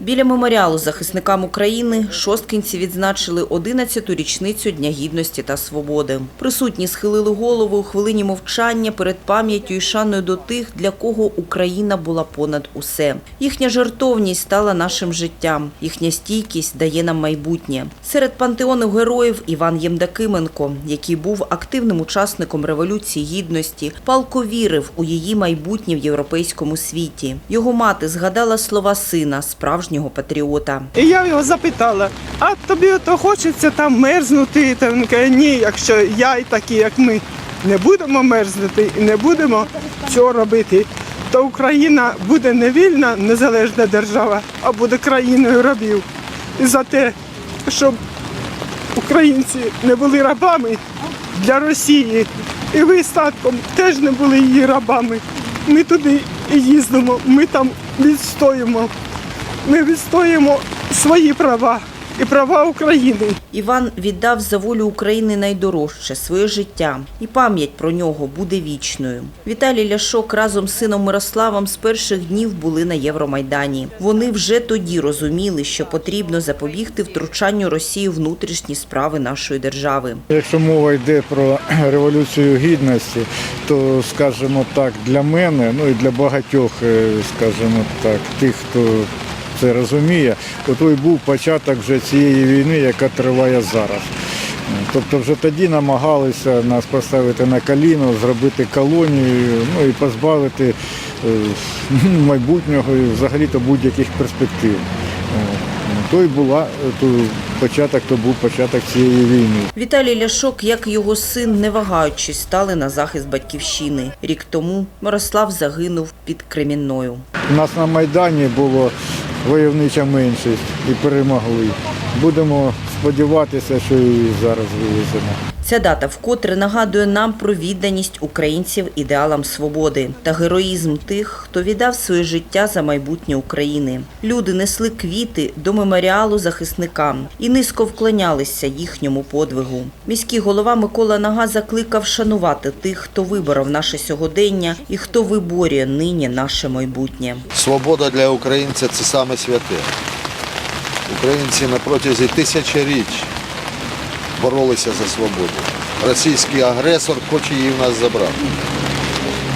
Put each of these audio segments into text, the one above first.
Біля меморіалу захисникам України шосткинці відзначили 11-ту річницю Дня Гідності та Свободи. Присутні схилили голову у хвилині мовчання перед пам'яттю і шаною до тих, для кого Україна була понад усе. Їхня жертовність стала нашим життям, їхня стійкість дає нам майбутнє. Серед пантеону героїв Іван Ємдакименко, який був активним учасником Революції Гідності, палко вірив у її майбутнє в європейському світі. Його мати згадала слова сина, справжнього патріота. І я його запитала, а тобі ото хочеться там мерзнути? Та він каже, ні, якщо я і такі, як ми, не будемо мерзнути і не будемо цього робити, то Україна буде не вільна, незалежна держава, а буде країною рабів. І за те, щоб українці не були рабами для Росії, і ви з татком теж не були її рабами. Ми туди і їздимо, ми там відстоїмо. Ми відстоїмо свої права і права України. Іван віддав за волю України найдорожче своє життя, і пам'ять про нього буде вічною. Віталій Ляшок разом з сином Мирославом з перших днів були на Євромайдані. Вони вже тоді розуміли, що потрібно запобігти втручанню Росії у внутрішні справи нашої держави. Якщо мова йде про революцію гідності, то скажімо так, для мене, ну і для багатьох, е, скажімо так, тих, хто це розуміє, ото і був початок вже цієї війни, яка триває зараз. Тобто вже тоді намагалися нас поставити на коліно, зробити колонію, ну і позбавити е, майбутнього і взагалі-то будь-яких перспектив. От. То й була то початок, то був початок цієї війни. Віталій Ляшок, як його син, не вагаючись, стали на захист батьківщини. Рік тому Мирослав загинув під Кремінною. У нас на Майдані було войовнича меншість і перемогли. Будемо сподіватися, що і зараз вивеземо. Ця дата вкотре нагадує нам про відданість українців ідеалам свободи та героїзм тих, хто віддав своє життя за майбутнє України. Люди несли квіти до меморіалу захисникам і низько вклонялися їхньому подвигу. Міський голова Микола Нага закликав шанувати тих, хто виборов наше сьогодення і хто виборює нині наше майбутнє. Свобода для українця це саме святе. Українці на протязі тисячоріч боролися за свободу. Російський агресор хоче її в нас забрати.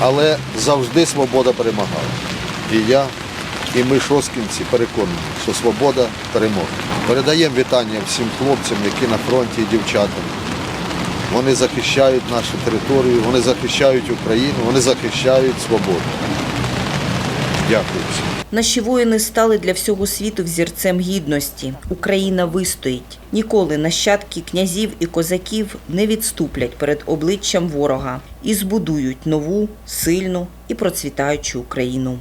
Але завжди свобода перемагала. І я, і ми, шоскінці, переконані, що свобода переможе. Передаємо вітання всім хлопцям, які на фронті і дівчатам. Вони захищають нашу територію, вони захищають Україну, вони захищають свободу. Дякую. Наші воїни стали для всього світу взірцем гідності. Україна вистоїть. Ніколи нащадки князів і козаків не відступлять перед обличчям ворога і збудують нову, сильну і процвітаючу Україну.